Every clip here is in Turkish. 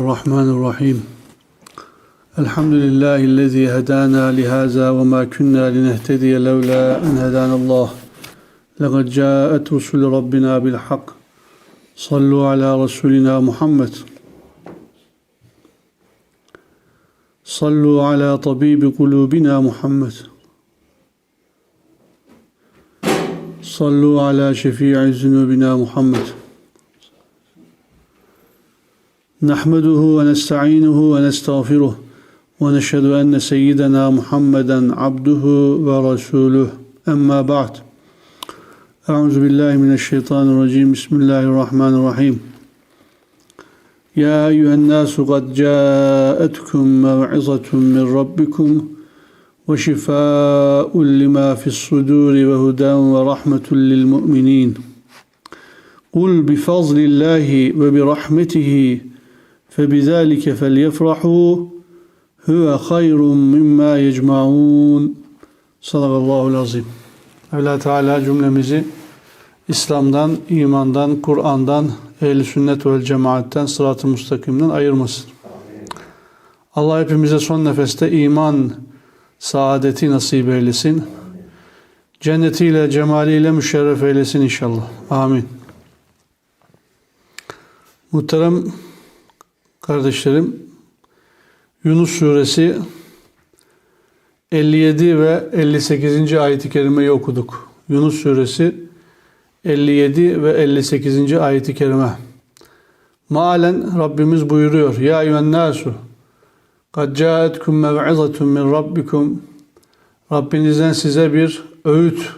الرحمن الرحيم. الحمد لله الذي هدانا لهذا وما كنا لنهتدي لولا أن هدانا الله. لقد جاءت رسل ربنا بالحق. صلوا على رسولنا محمد. صلوا على طبيب قلوبنا محمد. صلوا على شفيع ذنوبنا محمد. نحمده ونستعينه ونستغفره ونشهد أن سيدنا محمدا عبده ورسوله. أما بعد أعوذ بالله من الشيطان الرجيم. بسم الله الرحمن الرحيم. يا أيها الناس قد جاءتكم موعظة من ربكم وشفاء لما في الصدور وهدى ورحمة للمؤمنين. قل بفضل الله وبرحمته فبذلك فليفرحوا هو خير مما يجمعون Sadakallahu azim. Mevla Teala cümlemizi İslam'dan, imandan, Kur'an'dan, ehl sünnet vel cemaatten, sırat-ı müstakimden ayırmasın. Allah hepimize son nefeste iman saadeti nasip eylesin. Cennetiyle, cemaliyle müşerref eylesin inşallah. Amin. Muhterem kardeşlerim, Yunus suresi 57 ve 58. ayet-i kerimeyi okuduk. Yunus suresi 57 ve 58. ayet-i kerime. Malen Rabbimiz buyuruyor. Ya eyyühen nasu kad caetkum mev'izatun min rabbikum Rabbinizden size bir öğüt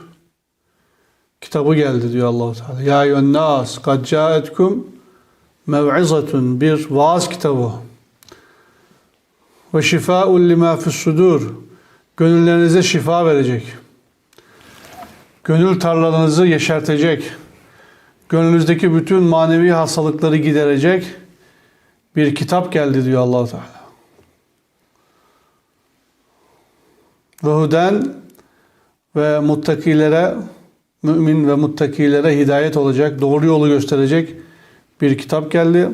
kitabı geldi diyor Allahu Teala. Ya eyyühen nas kad caetkum mev'izatun bir vaaz kitabı ve şifaun lima fis sudur gönüllerinize şifa verecek. Gönül tarlalarınızı yeşertecek. Gönlünüzdeki bütün manevi hastalıkları giderecek bir kitap geldi diyor allah Teala. Ve ve muttakilere, mümin ve muttakilere hidayet olacak, doğru yolu gösterecek bir kitap geldi.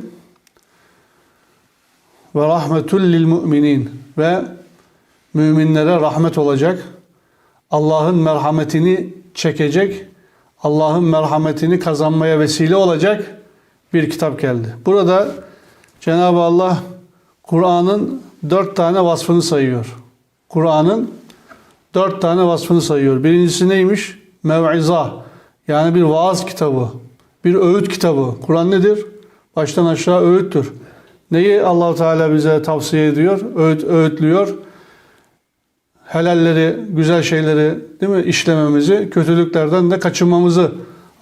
Ve rahmetul lil müminin ve müminlere rahmet olacak. Allah'ın merhametini çekecek, Allah'ın merhametini kazanmaya vesile olacak bir kitap geldi. Burada Cenab-ı Allah Kur'an'ın dört tane vasfını sayıyor. Kur'an'ın dört tane vasfını sayıyor. Birincisi neymiş? Mev'iza. Yani bir vaaz kitabı. Bir öğüt kitabı. Kur'an nedir? Baştan aşağı öğüttür. Neyi allah Teala bize tavsiye ediyor? Öğüt, öğütlüyor. Helalleri, güzel şeyleri değil mi? işlememizi, kötülüklerden de kaçınmamızı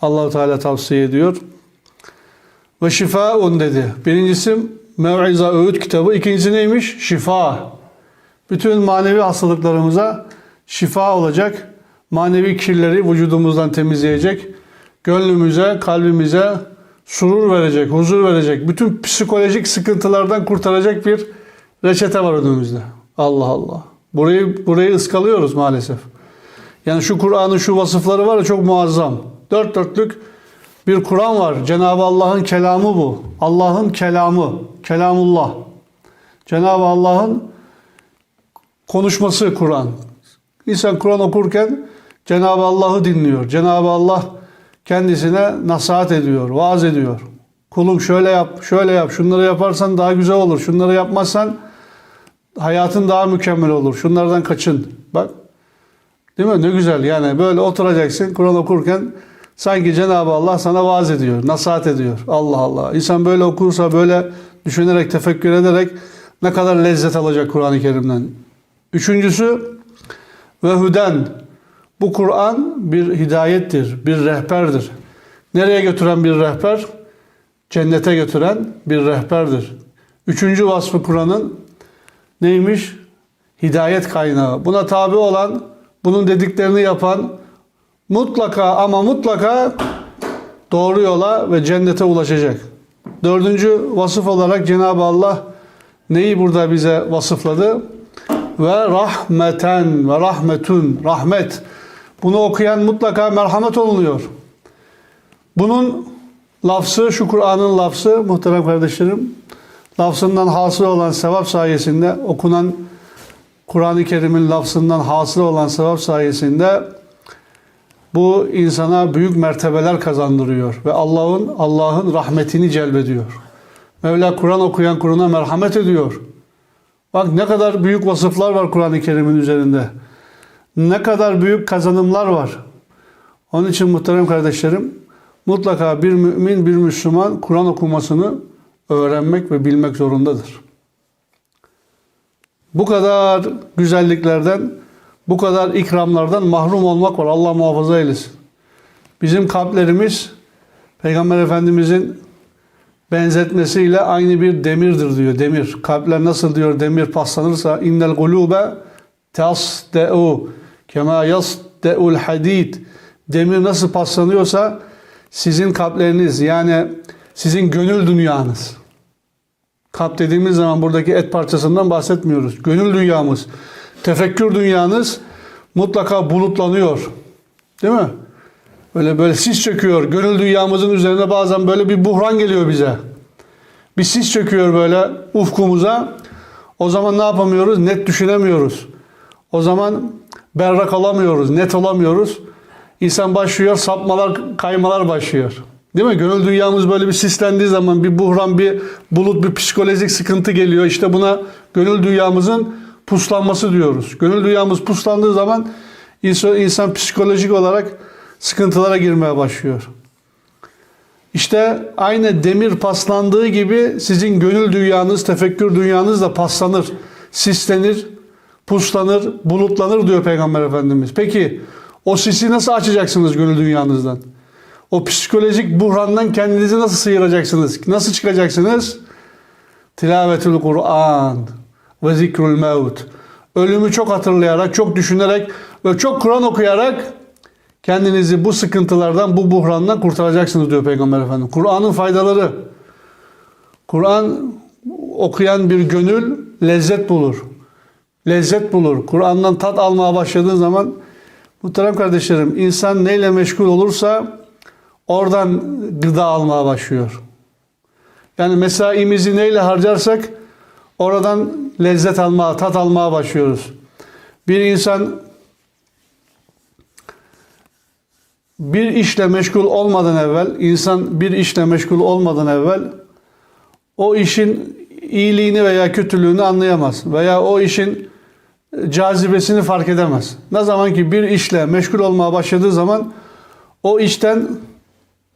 allah Teala tavsiye ediyor. Ve şifaun dedi. Birincisi Mev'iza öğüt kitabı. İkincisi neymiş? Şifa. Bütün manevi hastalıklarımıza şifa olacak. Manevi kirleri vücudumuzdan temizleyecek. Gönlümüze, kalbimize surur verecek, huzur verecek. Bütün psikolojik sıkıntılardan kurtaracak bir reçete var önümüzde. Allah Allah. Burayı burayı ıskalıyoruz maalesef. Yani şu Kur'an'ın şu vasıfları var ya çok muazzam. Dört dörtlük bir Kur'an var. Cenab-ı Allah'ın kelamı bu. Allah'ın kelamı. Kelamullah. Cenab-ı Allah'ın konuşması Kur'an. İnsan Kur'an okurken Cenab-ı Allah'ı dinliyor. Cenab-ı Allah kendisine nasihat ediyor, vaaz ediyor. Kulum şöyle yap, şöyle yap, şunları yaparsan daha güzel olur, şunları yapmazsan hayatın daha mükemmel olur, şunlardan kaçın. Bak, değil mi? Ne güzel yani böyle oturacaksın Kur'an okurken sanki Cenab-ı Allah sana vaaz ediyor, nasihat ediyor. Allah Allah. İnsan böyle okursa, böyle düşünerek, tefekkür ederek ne kadar lezzet alacak Kur'an-ı Kerim'den. Üçüncüsü ve hüden. Bu Kur'an bir hidayettir, bir rehberdir. Nereye götüren bir rehber? Cennete götüren bir rehberdir. Üçüncü vasfı Kur'an'ın neymiş? Hidayet kaynağı. Buna tabi olan, bunun dediklerini yapan mutlaka ama mutlaka doğru yola ve cennete ulaşacak. Dördüncü vasıf olarak Cenab-ı Allah neyi burada bize vasıfladı? Ve rahmeten ve rahmetun, rahmet. Bunu okuyan mutlaka merhamet olunuyor. Bunun lafzı, şu Kur'an'ın lafzı muhterem kardeşlerim, lafzından hasıl olan sevap sayesinde okunan Kur'an-ı Kerim'in lafzından hasıl olan sevap sayesinde bu insana büyük mertebeler kazandırıyor ve Allah'ın Allah'ın rahmetini celbediyor. Mevla Kur'an okuyan Kur'an'a merhamet ediyor. Bak ne kadar büyük vasıflar var Kur'an-ı Kerim'in üzerinde. Ne kadar büyük kazanımlar var. Onun için muhterem kardeşlerim mutlaka bir mümin bir Müslüman Kur'an okumasını öğrenmek ve bilmek zorundadır. Bu kadar güzelliklerden, bu kadar ikramlardan mahrum olmak var. Allah muhafaza eylesin. Bizim kalplerimiz Peygamber Efendimizin benzetmesiyle aynı bir demirdir diyor. Demir. Kalpler nasıl diyor demir paslanırsa innel gulube tasde'u kema yasde'ul hadid. Demir nasıl paslanıyorsa sizin kalpleriniz yani sizin gönül dünyanız. Kalp dediğimiz zaman buradaki et parçasından bahsetmiyoruz. Gönül dünyamız, tefekkür dünyanız mutlaka bulutlanıyor. Değil mi? Böyle böyle sis çöküyor. Gönül dünyamızın üzerine bazen böyle bir buhran geliyor bize. Bir sis çöküyor böyle ufkumuza. O zaman ne yapamıyoruz? Net düşünemiyoruz. O zaman berrak olamıyoruz, net olamıyoruz. İnsan başlıyor, sapmalar, kaymalar başlıyor. Değil mi? Gönül dünyamız böyle bir sislendiği zaman bir buhran, bir bulut, bir psikolojik sıkıntı geliyor. İşte buna gönül dünyamızın puslanması diyoruz. Gönül dünyamız puslandığı zaman insan, insan psikolojik olarak sıkıntılara girmeye başlıyor. İşte aynı demir paslandığı gibi sizin gönül dünyanız, tefekkür dünyanız da paslanır, sislenir, puslanır, bulutlanır diyor Peygamber Efendimiz. Peki o sisi nasıl açacaksınız gönül dünyanızdan? O psikolojik buhrandan kendinizi nasıl sıyıracaksınız? Nasıl çıkacaksınız? Tilavetül Kur'an ve zikrül mevt. Ölümü çok hatırlayarak, çok düşünerek ve çok Kur'an okuyarak kendinizi bu sıkıntılardan, bu buhrandan kurtaracaksınız diyor Peygamber Efendimiz. Kur'an'ın faydaları. Kur'an okuyan bir gönül lezzet bulur. Lezzet bulur. Kur'an'dan tat almaya başladığı zaman muhterem kardeşlerim insan neyle meşgul olursa oradan gıda almaya başlıyor. Yani mesaimizi neyle harcarsak oradan lezzet almaya, tat almaya başlıyoruz. Bir insan bir işle meşgul olmadan evvel, insan bir işle meşgul olmadan evvel o işin iyiliğini veya kötülüğünü anlayamaz. Veya o işin cazibesini fark edemez. Ne zaman ki bir işle meşgul olmaya başladığı zaman o işten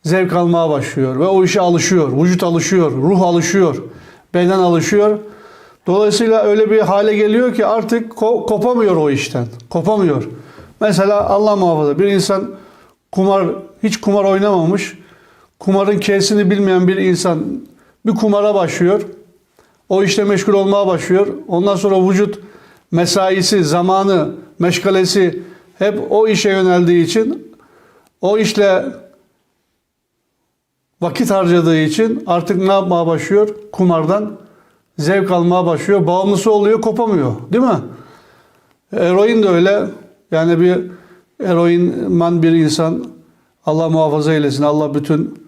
zevk almaya başlıyor ve o işe alışıyor. Vücut alışıyor, ruh alışıyor, beden alışıyor. Dolayısıyla öyle bir hale geliyor ki artık ko- kopamıyor o işten. Kopamıyor. Mesela Allah muhafaza bir insan kumar hiç kumar oynamamış, kumarın kesini bilmeyen bir insan bir kumara başlıyor. O işte meşgul olmaya başlıyor. Ondan sonra vücut mesaisi, zamanı, meşgalesi hep o işe yöneldiği için o işle vakit harcadığı için artık ne yapmaya başlıyor? Kumardan zevk almaya başlıyor. Bağımlısı oluyor, kopamıyor. Değil mi? Eroin de öyle. Yani bir eroinman bir insan Allah muhafaza eylesin. Allah bütün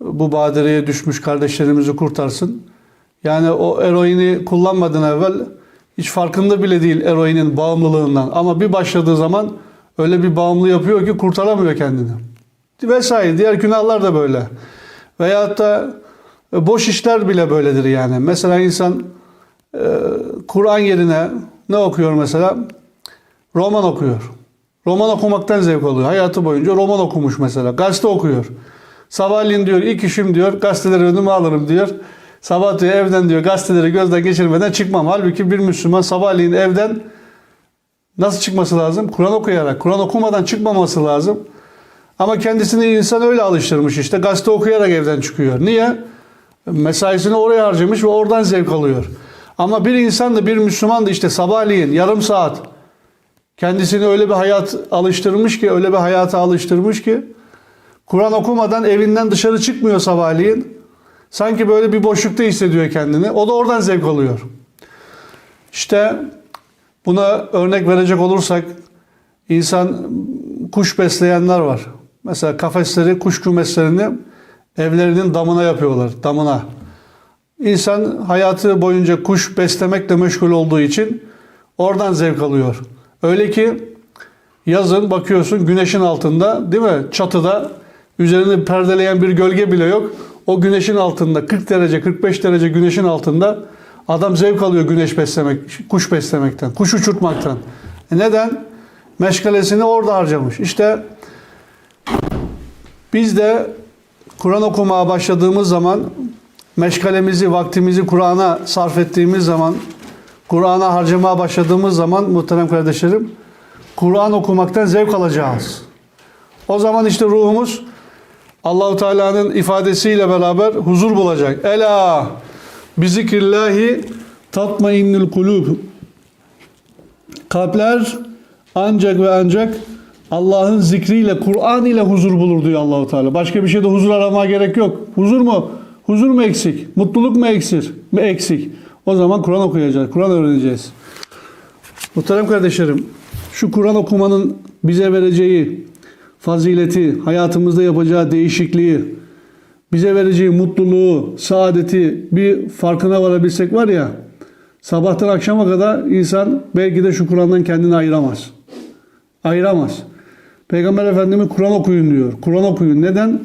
bu badireye düşmüş kardeşlerimizi kurtarsın. Yani o eroini kullanmadan evvel hiç farkında bile değil eroinin bağımlılığından. Ama bir başladığı zaman öyle bir bağımlı yapıyor ki kurtaramıyor kendini. Vesaire. Diğer günahlar da böyle. Veyahut da boş işler bile böyledir yani. Mesela insan e, Kur'an yerine ne okuyor mesela? Roman okuyor. Roman okumaktan zevk alıyor. Hayatı boyunca roman okumuş mesela. Gazete okuyor. Sabahleyin diyor ilk işim diyor gazeteleri önüme alırım diyor. Sabah diyor evden diyor gazeteleri gözden geçirmeden çıkmam. Halbuki bir Müslüman sabahleyin evden nasıl çıkması lazım? Kur'an okuyarak. Kur'an okumadan çıkmaması lazım. Ama kendisini insan öyle alıştırmış işte. Gazete okuyarak evden çıkıyor. Niye? Mesaisini oraya harcamış ve oradan zevk alıyor. Ama bir insan da bir Müslüman da işte sabahleyin yarım saat kendisini öyle bir hayat alıştırmış ki, öyle bir hayata alıştırmış ki Kur'an okumadan evinden dışarı çıkmıyor sabahleyin. Sanki böyle bir boşlukta hissediyor kendini. O da oradan zevk alıyor. İşte buna örnek verecek olursak insan kuş besleyenler var. Mesela kafesleri, kuş kümeslerini evlerinin damına yapıyorlar. Damına. İnsan hayatı boyunca kuş beslemekle meşgul olduğu için oradan zevk alıyor. Öyle ki yazın bakıyorsun güneşin altında değil mi? Çatıda üzerini perdeleyen bir gölge bile yok. O güneşin altında 40 derece 45 derece güneşin altında adam zevk alıyor güneş beslemek, kuş beslemekten, kuş uçurtmaktan. E neden? Meşgalesini orada harcamış. İşte biz de Kur'an okumaya başladığımız zaman meşgalemizi, vaktimizi Kur'an'a sarf ettiğimiz zaman, Kur'an'a harcamaya başladığımız zaman muhterem kardeşlerim, Kur'an okumaktan zevk alacağız. O zaman işte ruhumuz Allahu Teala'nın ifadesiyle beraber huzur bulacak. Ela bi zikrillahi tatmainnul kulub. Kalpler ancak ve ancak Allah'ın zikriyle, Kur'an ile huzur bulur diyor Allahu Teala. Başka bir şeyde huzur aramaya gerek yok. Huzur mu? Huzur mu eksik? Mutluluk mu eksik? Mi eksik? O zaman Kur'an okuyacağız, Kur'an öğreneceğiz. Muhterem kardeşlerim, şu Kur'an okumanın bize vereceği fazileti, hayatımızda yapacağı değişikliği, bize vereceği mutluluğu, saadeti bir farkına varabilsek var ya, sabahtan akşama kadar insan belki de şu Kur'an'dan kendini ayıramaz. Ayıramaz. Peygamber Efendimiz Kur'an okuyun diyor. Kur'an okuyun. Neden?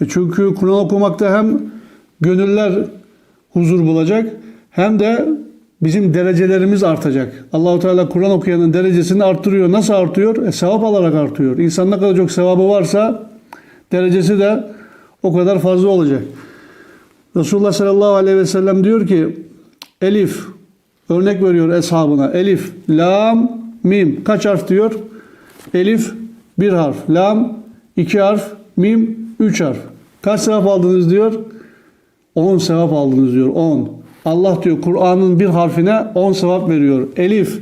E çünkü Kur'an okumakta hem gönüller huzur bulacak hem de bizim derecelerimiz artacak. Allahu Teala Kur'an okuyanın derecesini arttırıyor. Nasıl artıyor? E, sevap alarak artıyor. İnsan ne kadar çok sevabı varsa derecesi de o kadar fazla olacak. Resulullah sallallahu aleyhi ve sellem diyor ki Elif örnek veriyor eshabına. Elif, lam, mim. Kaç harf diyor? Elif bir harf. Lam iki harf. Mim üç harf. Kaç sevap aldınız diyor? 10 sevap aldınız diyor. 10. Allah diyor Kur'an'ın bir harfine 10 sevap veriyor. Elif,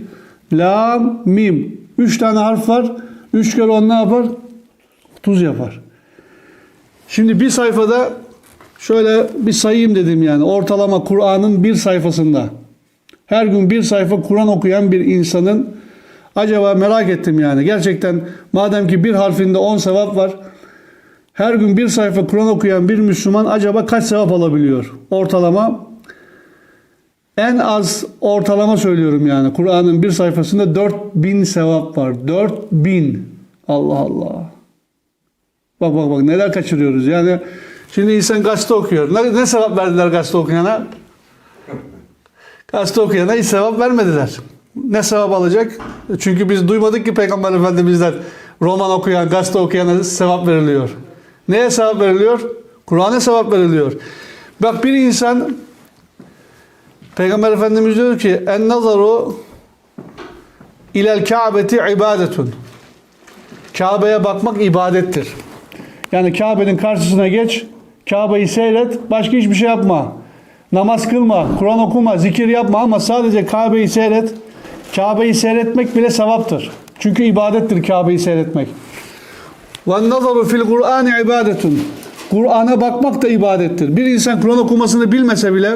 lam, mim. 3 tane harf var. 3 kere 10 ne yapar? 30 yapar. Şimdi bir sayfada şöyle bir sayayım dedim yani. Ortalama Kur'an'ın bir sayfasında. Her gün bir sayfa Kur'an okuyan bir insanın acaba merak ettim yani. Gerçekten madem ki bir harfinde 10 sevap var. Her gün bir sayfa Kur'an okuyan bir Müslüman acaba kaç sevap alabiliyor? Ortalama en az ortalama söylüyorum yani. Kur'an'ın bir sayfasında 4000 sevap var. 4000. Allah Allah. Bak bak bak neler kaçırıyoruz. Yani şimdi insan gazete okuyor. Ne, ne sevap verdiler gazete okuyana? Gazete okuyana hiç sevap vermediler. Ne sevap alacak? Çünkü biz duymadık ki Peygamber Efendimiz'den roman okuyan, gazete okuyana sevap veriliyor. Neye sevap veriliyor? Kur'an'a sevap veriliyor. Bak bir insan Peygamber Efendimiz diyor ki en nazaru ilel Kabe'ti ibadetun. Kabe'ye bakmak ibadettir. Yani Kabe'nin karşısına geç, Kabe'yi seyret, başka hiçbir şey yapma. Namaz kılma, Kur'an okuma, zikir yapma ama sadece Kabe'yi seyret. Kabe'yi seyretmek bile sevaptır. Çünkü ibadettir Kabe'yi seyretmek. Ve nazaru fil Kur'an ibadetun. Kur'an'a bakmak da ibadettir. Bir insan Kur'an okumasını bilmese bile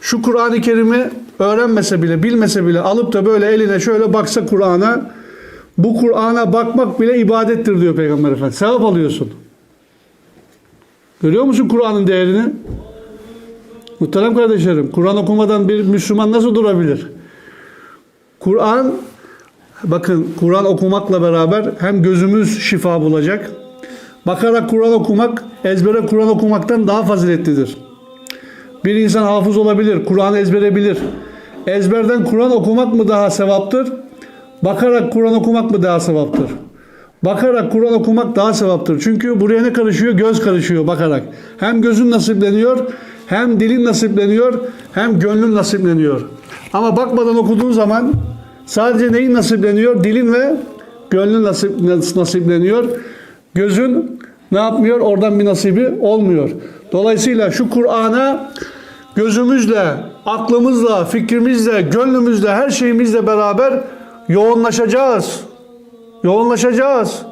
şu Kur'an-ı Kerim'i öğrenmese bile, bilmese bile alıp da böyle eline şöyle baksa Kur'an'a bu Kur'an'a bakmak bile ibadettir diyor Peygamber Efendimiz. Sevap alıyorsun. Görüyor musun Kur'an'ın değerini? Muhterem kardeşlerim, Kur'an okumadan bir Müslüman nasıl durabilir? Kur'an, bakın Kur'an okumakla beraber hem gözümüz şifa bulacak. Bakarak Kur'an okumak, ezbere Kur'an okumaktan daha faziletlidir. Bir insan hafız olabilir, Kur'an ezbere bilir. Ezberden Kur'an okumak mı daha sevaptır? Bakarak Kur'an okumak mı daha sevaptır? Bakarak Kur'an okumak daha sevaptır. Çünkü buraya ne karışıyor? Göz karışıyor bakarak. Hem gözün nasipleniyor, hem dilin nasipleniyor, hem gönlün nasipleniyor. Ama bakmadan okuduğun zaman sadece neyin nasipleniyor? Dilin ve gönlün nasip, nasipleniyor. Gözün ne yapmıyor? Oradan bir nasibi olmuyor. Dolayısıyla şu Kur'an'a gözümüzle, aklımızla, fikrimizle, gönlümüzle, her şeyimizle beraber yoğunlaşacağız. Yoğunlaşacağız.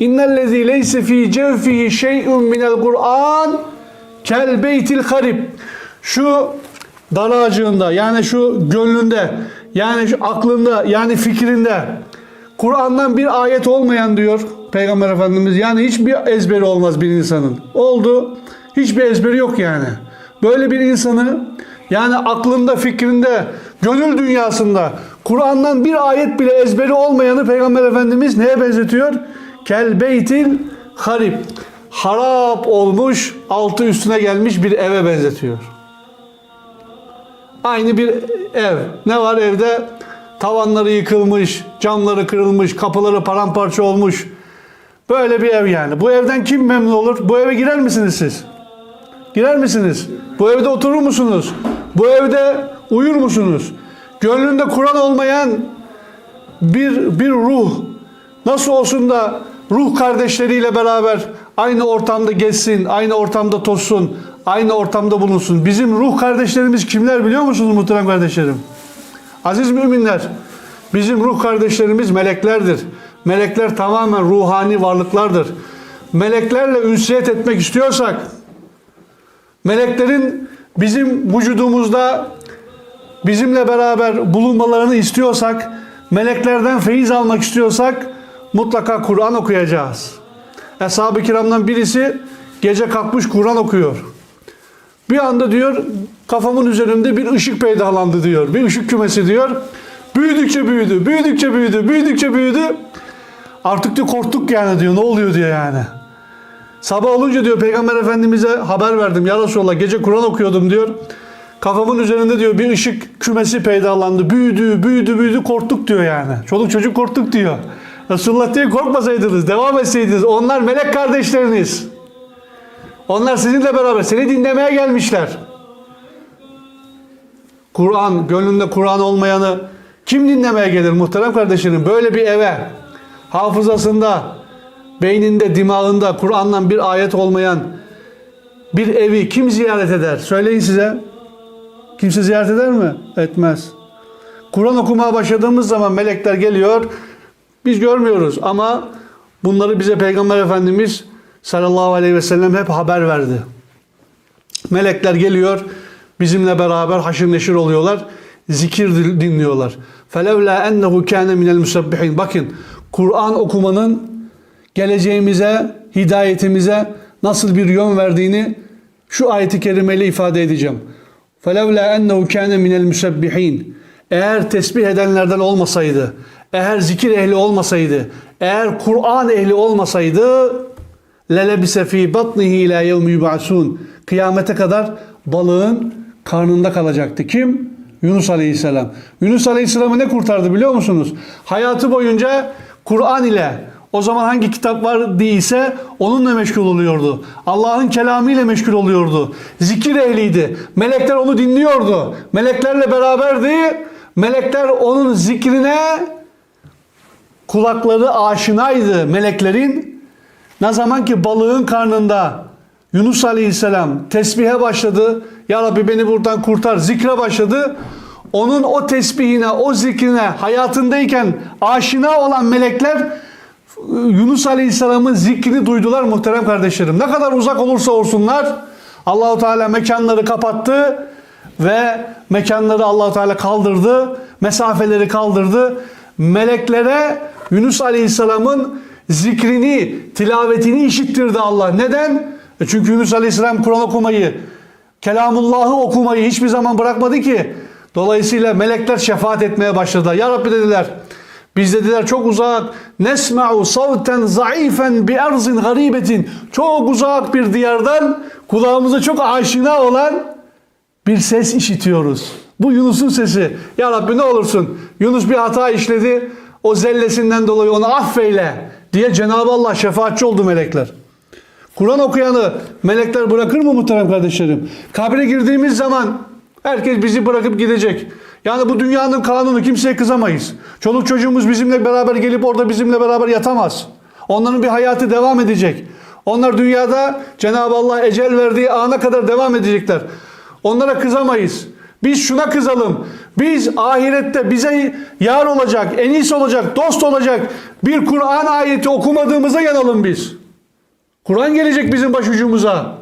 İnnellezî leyse fî cevfihi şey'un minel Kur'an kel beytil harib. Şu dar yani şu gönlünde yani şu aklında yani fikrinde Kur'an'dan bir ayet olmayan diyor Peygamber Efendimiz. Yani hiçbir ezberi olmaz bir insanın. Oldu. Hiçbir ezberi yok yani. böyle bir insanı yani aklında, fikrinde, gönül dünyasında Kur'an'dan bir ayet bile ezberi olmayanı Peygamber Efendimiz neye benzetiyor? Kel beytil harip. Harap olmuş, altı üstüne gelmiş bir eve benzetiyor. Aynı bir ev. Ne var evde? Tavanları yıkılmış, camları kırılmış, kapıları paramparça olmuş. Böyle bir ev yani. Bu evden kim memnun olur? Bu eve girer misiniz siz? Girer misiniz? Bu evde oturur musunuz? Bu evde uyur musunuz? Gönlünde Kur'an olmayan bir bir ruh nasıl olsun da ruh kardeşleriyle beraber aynı ortamda geçsin, aynı ortamda tozsun, aynı ortamda bulunsun. Bizim ruh kardeşlerimiz kimler biliyor musunuz muhterem kardeşlerim? Aziz müminler, bizim ruh kardeşlerimiz meleklerdir. Melekler tamamen ruhani varlıklardır. Meleklerle ünsiyet etmek istiyorsak, meleklerin bizim vücudumuzda bizimle beraber bulunmalarını istiyorsak, meleklerden feyiz almak istiyorsak mutlaka Kur'an okuyacağız. Eshab-ı kiramdan birisi gece kalkmış Kur'an okuyor. Bir anda diyor kafamın üzerinde bir ışık peydalandı diyor. Bir ışık kümesi diyor. Büyüdükçe büyüdü, büyüdükçe büyüdü, büyüdükçe büyüdü. Artık diyor korktuk yani diyor. Ne oluyor diyor yani. Sabah olunca diyor Peygamber Efendimiz'e haber verdim. Ya Resulallah gece Kur'an okuyordum diyor. Kafamın üzerinde diyor bir ışık kümesi peydalandı. Büyüdü, büyüdü, büyüdü korktuk diyor yani. Çoluk çocuk korktuk diyor. Resulullah diyor korkmasaydınız, devam etseydiniz. Onlar melek kardeşleriniz. Onlar sizinle beraber seni dinlemeye gelmişler. Kur'an, gönlünde Kur'an olmayanı kim dinlemeye gelir muhterem kardeşlerim? Böyle bir eve, hafızasında, beyninde, dimağında Kur'an'dan bir ayet olmayan bir evi kim ziyaret eder? Söyleyin size. Kimse ziyaret eder mi? Etmez. Kur'an okumaya başladığımız zaman melekler geliyor. Biz görmüyoruz ama bunları bize Peygamber Efendimiz sallallahu aleyhi ve sellem hep haber verdi. Melekler geliyor, bizimle beraber haşır neşir oluyorlar, zikir dinliyorlar. فَلَوْلَا اَنَّهُ كَانَ مِنَ الْمُسَبِّحِينَ Bakın, Kur'an okumanın geleceğimize, hidayetimize nasıl bir yön verdiğini şu ayeti kerimeyle ifade edeceğim. فَلَوْلَا اَنَّهُ كَانَ مِنَ الْمُسَبِّحِينَ Eğer tesbih edenlerden olmasaydı, eğer zikir ehli olmasaydı, eğer Kur'an ehli olmasaydı lelebise fi batnihi ila yevmi yub'asun. Kıyamete kadar balığın karnında kalacaktı. Kim? Yunus Aleyhisselam. Yunus Aleyhisselam'ı ne kurtardı biliyor musunuz? Hayatı boyunca Kur'an ile o zaman hangi kitap var değilse onunla meşgul oluyordu. Allah'ın kelamı ile meşgul oluyordu. Zikir ehliydi. Melekler onu dinliyordu. Meleklerle beraberdi. Melekler onun zikrine kulakları aşinaydı meleklerin. Ne zaman ki balığın karnında Yunus Aleyhisselam tesbihe başladı. Ya Rabbi beni buradan kurtar. Zikre başladı. Onun o tesbihine, o zikrine hayatındayken aşina olan melekler Yunus Aleyhisselam'ın zikrini duydular muhterem kardeşlerim. Ne kadar uzak olursa olsunlar Allahu Teala mekanları kapattı ve mekanları Allahu Teala kaldırdı. Mesafeleri kaldırdı. Meleklere Yunus Aleyhisselam'ın zikrini, tilavetini işittirdi Allah. Neden? E çünkü Yunus Aleyhisselam Kur'an okumayı, Kelamullah'ı okumayı hiçbir zaman bırakmadı ki. Dolayısıyla melekler şefaat etmeye başladılar. Ya Rabbi dediler. Biz dediler çok uzak. Nesma'u savten zayıfen bi erzin garibetin. Çok uzak bir diyardan kulağımıza çok aşina olan bir ses işitiyoruz. Bu Yunus'un sesi. Ya Rabbi ne olursun Yunus bir hata işledi. O zellesinden dolayı onu affeyle diye Cenab-ı Allah şefaatçi oldu melekler. Kur'an okuyanı melekler bırakır mı muhterem kardeşlerim? Kabre girdiğimiz zaman herkes bizi bırakıp gidecek. Yani bu dünyanın kanunu kimseye kızamayız. Çoluk çocuğumuz bizimle beraber gelip orada bizimle beraber yatamaz. Onların bir hayatı devam edecek. Onlar dünyada Cenab-ı Allah ecel verdiği ana kadar devam edecekler. Onlara kızamayız. Biz şuna kızalım. Biz ahirette bize yar olacak, en iyisi olacak, dost olacak bir Kur'an ayeti okumadığımıza yanalım biz. Kur'an gelecek bizim başucumuza.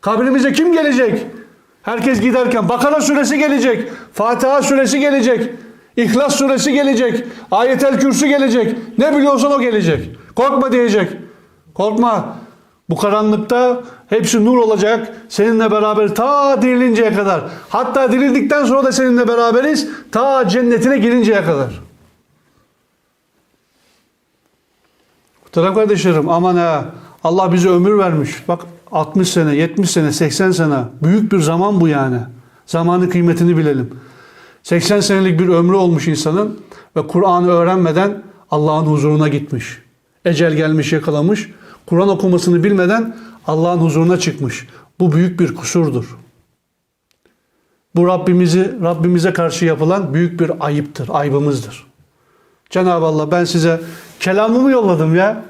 Kabrimize kim gelecek? Herkes giderken Bakara suresi gelecek. Fatiha suresi gelecek. İhlas suresi gelecek. Ayetel kürsü gelecek. Ne biliyorsan o gelecek. Korkma diyecek. Korkma. Bu karanlıkta hepsi nur olacak. Seninle beraber ta dirilinceye kadar. Hatta dirildikten sonra da seninle beraberiz. Ta cennetine girinceye kadar. Muhterem kardeşlerim aman ha Allah bize ömür vermiş. Bak 60 sene, 70 sene, 80 sene. Büyük bir zaman bu yani. Zamanın kıymetini bilelim. 80 senelik bir ömrü olmuş insanın ve Kur'an'ı öğrenmeden Allah'ın huzuruna gitmiş. Ecel gelmiş yakalamış. Kur'an okumasını bilmeden Allah'ın huzuruna çıkmış. Bu büyük bir kusurdur. Bu Rabbimizi Rabbimize karşı yapılan büyük bir ayıptır, aybımızdır. Cenab-ı Allah ben size kelamımı yolladım ya.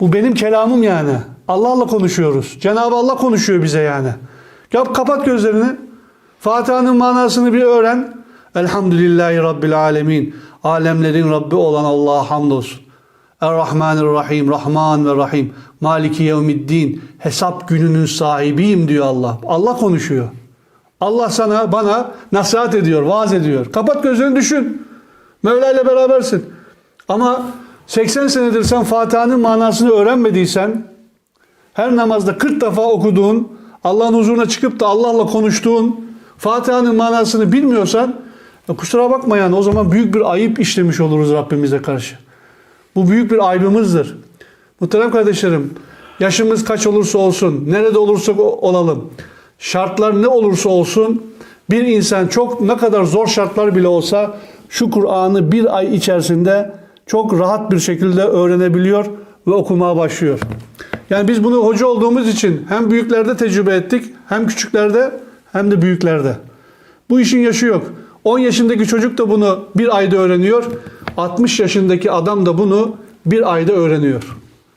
Bu benim kelamım yani. Allah'la konuşuyoruz. Cenab-ı Allah konuşuyor bize yani. Yap kapat gözlerini. Fatiha'nın manasını bir öğren. Elhamdülillahi Rabbil alemin. Alemlerin Rabbi olan Allah'a hamdolsun. Er-Rahmanir-Rahim. Rahman ve Rahim. Maliki yevmiddin. Hesap gününün sahibiyim diyor Allah. Allah konuşuyor. Allah sana bana nasihat ediyor, vaaz ediyor. Kapat gözlerini düşün. Mevla ile berabersin. Ama 80 senedir sen Fatiha'nın manasını öğrenmediysen, her namazda 40 defa okuduğun, Allah'ın huzuruna çıkıp da Allah'la konuştuğun Fatiha'nın manasını bilmiyorsan, ya kusura bakma yani o zaman büyük bir ayıp işlemiş oluruz Rabbimize karşı. Bu büyük bir aybımızdır. Muhterem kardeşlerim, yaşımız kaç olursa olsun, nerede olursak olalım, şartlar ne olursa olsun, bir insan çok ne kadar zor şartlar bile olsa şu Kur'an'ı bir ay içerisinde çok rahat bir şekilde öğrenebiliyor ve okumaya başlıyor. Yani biz bunu hoca olduğumuz için hem büyüklerde tecrübe ettik, hem küçüklerde hem de büyüklerde. Bu işin yaşı yok. 10 yaşındaki çocuk da bunu bir ayda öğreniyor. 60 yaşındaki adam da bunu bir ayda öğreniyor.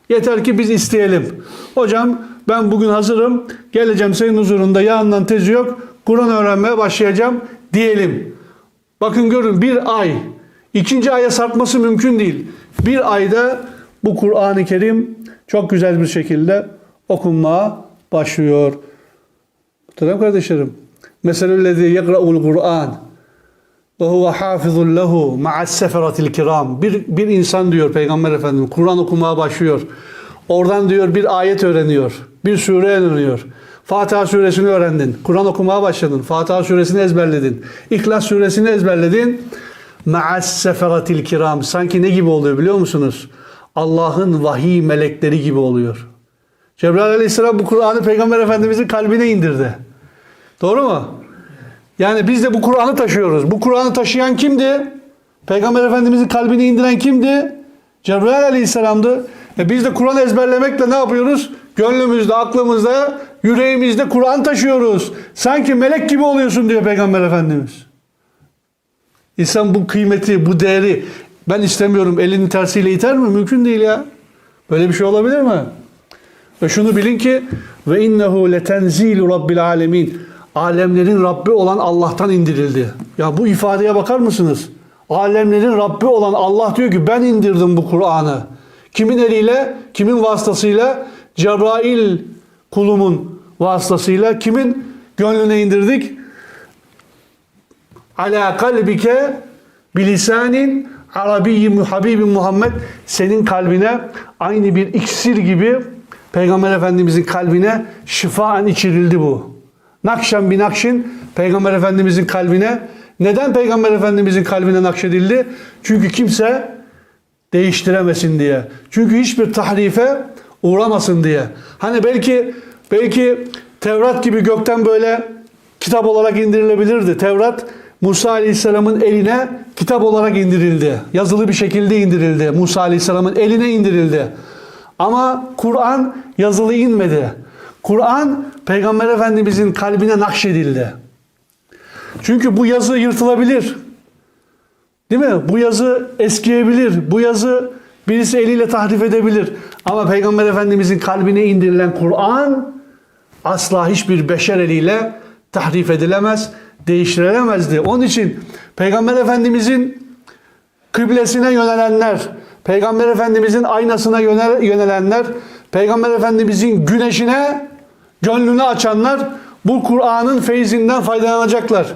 Yeter ki biz isteyelim. Hocam ben bugün hazırım. Geleceğim senin huzurunda yanından tezi yok. Kur'an öğrenmeye başlayacağım diyelim. Bakın görün bir ay. ikinci aya sarkması mümkün değil. Bir ayda bu Kur'an-ı Kerim çok güzel bir şekilde okunmaya başlıyor. Muhterem kardeşlerim. Meselellezi yekra'ul Kur'an ve huve hafizun lehu ma'as seferatil kiram. Bir, bir insan diyor Peygamber Efendimiz Kur'an okumaya başlıyor. Oradan diyor bir ayet öğreniyor. Bir sure öğreniyor. Fatiha suresini öğrendin. Kur'an okumaya başladın. Fatiha suresini ezberledin. İhlas suresini ezberledin. Ma'as seferatil kiram. Sanki ne gibi oluyor biliyor musunuz? Allah'ın vahiy melekleri gibi oluyor. Cebrail aleyhisselam bu Kur'an'ı Peygamber Efendimizin kalbine indirdi. Doğru mu? Yani biz de bu Kur'an'ı taşıyoruz. Bu Kur'an'ı taşıyan kimdi? Peygamber Efendimizin kalbine indiren kimdi? Cebrail aleyhisselamdı. E biz de Kur'an ezberlemekle ne yapıyoruz? Gönlümüzde, aklımızda, yüreğimizde Kur'an taşıyoruz. Sanki melek gibi oluyorsun diyor Peygamber Efendimiz. İnsan bu kıymeti, bu değeri ben istemiyorum elinin tersiyle iter mi? Mümkün değil ya. Böyle bir şey olabilir mi? Ve şunu bilin ki ve innehu letenzilu rabbil alemin. Alemlerin Rabbi olan Allah'tan indirildi. Ya bu ifadeye bakar mısınız? Alemlerin Rabbi olan Allah diyor ki ben indirdim bu Kur'an'ı. Kimin eliyle? Kimin vasıtasıyla? Cebrail kulumun vasıtasıyla. Kimin gönlüne indirdik? Ala kalbike bilisanin Arabiyyi Habibi Muhammed senin kalbine aynı bir iksir gibi Peygamber Efendimizin kalbine şifaen içirildi bu. Nakşen bin nakşin Peygamber Efendimizin kalbine. Neden Peygamber Efendimizin kalbine nakşedildi? Çünkü kimse değiştiremesin diye. Çünkü hiçbir tahrife uğramasın diye. Hani belki belki Tevrat gibi gökten böyle kitap olarak indirilebilirdi. Tevrat Musa Aleyhisselam'ın eline kitap olarak indirildi. Yazılı bir şekilde indirildi. Musa Aleyhisselam'ın eline indirildi. Ama Kur'an yazılı inmedi. Kur'an Peygamber Efendimizin kalbine nakşedildi. Çünkü bu yazı yırtılabilir. Değil mi? Bu yazı eskiyebilir. Bu yazı birisi eliyle tahrif edebilir. Ama Peygamber Efendimizin kalbine indirilen Kur'an asla hiçbir beşer eliyle tahrif edilemez, değiştirilemezdi. Onun için Peygamber Efendimizin kıblesine yönelenler, Peygamber Efendimizin aynasına yönel- yönelenler, Peygamber Efendimizin güneşine gönlünü açanlar bu Kur'an'ın feyzinden faydalanacaklar.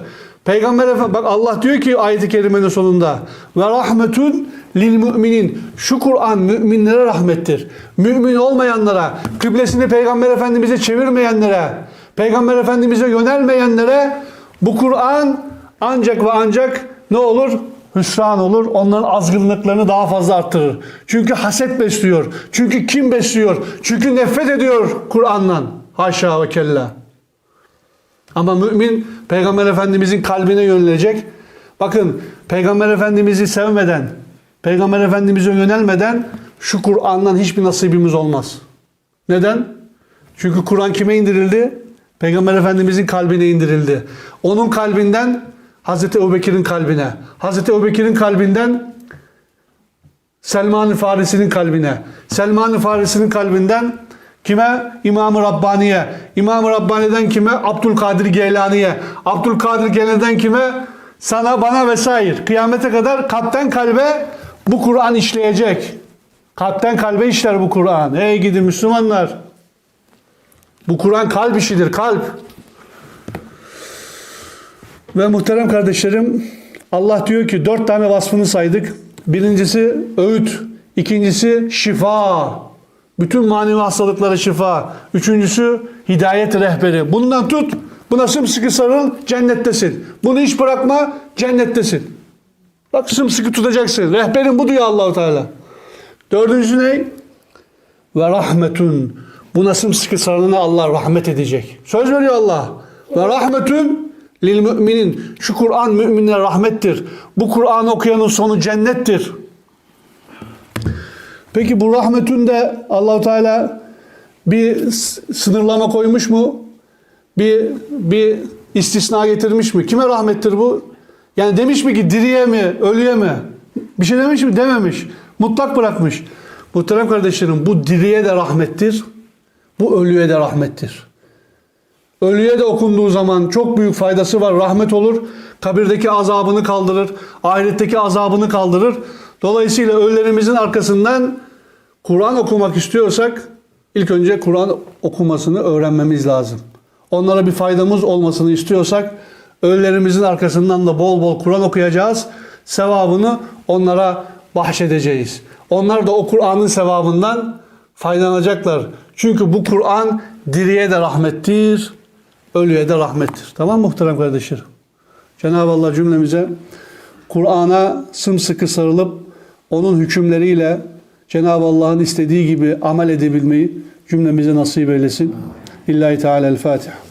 Peygamber Efendimiz bak Allah diyor ki ayet-i kerimenin sonunda ve rahmetun lil müminin. Şu Kur'an müminlere rahmettir. Mümin olmayanlara, kıblesini Peygamber Efendimiz'e çevirmeyenlere, Peygamber Efendimiz'e yönelmeyenlere bu Kur'an ancak ve ancak ne olur? Hüsran olur. Onların azgınlıklarını daha fazla arttırır. Çünkü haset besliyor. Çünkü kim besliyor? Çünkü nefret ediyor Kur'an'dan. Haşa ve kella. Ama mümin Peygamber Efendimizin kalbine yönelecek. Bakın Peygamber Efendimiz'i sevmeden, Peygamber Efendimiz'e yönelmeden şu Kur'an'dan hiçbir nasibimiz olmaz. Neden? Çünkü Kur'an kime indirildi? Peygamber Efendimizin kalbine indirildi. Onun kalbinden Hazreti Ebubekir'in kalbine, Hazreti Ebubekir'in kalbinden Selman-ı Farisi'nin kalbine, Selman-ı Farisi'nin kalbinden kime? İmam-ı Rabbani'ye, İmam-ı Rabbani'den kime? Abdülkadir Geylani'ye, Abdülkadir Geylani'den kime? Sana, bana vesaire. Kıyamete kadar kalpten kalbe bu Kur'an işleyecek. Kalpten kalbe işler bu Kur'an. Ey gidi Müslümanlar. Bu Kur'an kalp işidir, kalp. Ve muhterem kardeşlerim Allah diyor ki dört tane vasfını saydık. Birincisi öğüt, ikincisi şifa. Bütün manevi hastalıklara şifa. Üçüncüsü hidayet rehberi. Bundan tut, buna sımsıkı sarıl, cennettesin. Bunu hiç bırakma, cennettesin. Bak sımsıkı tutacaksın. Rehberin bu diyor Allahu Teala. Dördüncüsü ne? Ve rahmetun. Buna sımsıkı sarılana Allah rahmet edecek. Söz veriyor Allah. Ve rahmetun lil müminin. Şu Kur'an müminlere rahmettir. Bu Kur'an okuyanın sonu cennettir. Peki bu rahmetün de Allahu Teala bir sınırlama koymuş mu? Bir bir istisna getirmiş mi? Kime rahmettir bu? Yani demiş mi ki diriye mi, ölüye mi? Bir şey demiş mi? Dememiş. Mutlak bırakmış. Muhterem kardeşlerim bu diriye de rahmettir. Bu ölüye de rahmettir. Ölüye de okunduğu zaman çok büyük faydası var. Rahmet olur. Kabirdeki azabını kaldırır. Ahiretteki azabını kaldırır. Dolayısıyla ölülerimizin arkasından Kur'an okumak istiyorsak ilk önce Kur'an okumasını öğrenmemiz lazım. Onlara bir faydamız olmasını istiyorsak ölülerimizin arkasından da bol bol Kur'an okuyacağız. Sevabını onlara bahşedeceğiz. Onlar da o Kur'an'ın sevabından faydalanacaklar. Çünkü bu Kur'an diriye de rahmettir, ölüye de rahmettir. Tamam muhterem kardeşlerim? Cenab-ı Allah cümlemize Kur'an'a sımsıkı sarılıp onun hükümleriyle Cenab-ı Allah'ın istediği gibi amel edebilmeyi cümlemize nasip eylesin. İllahi Teala'l-Fatiha.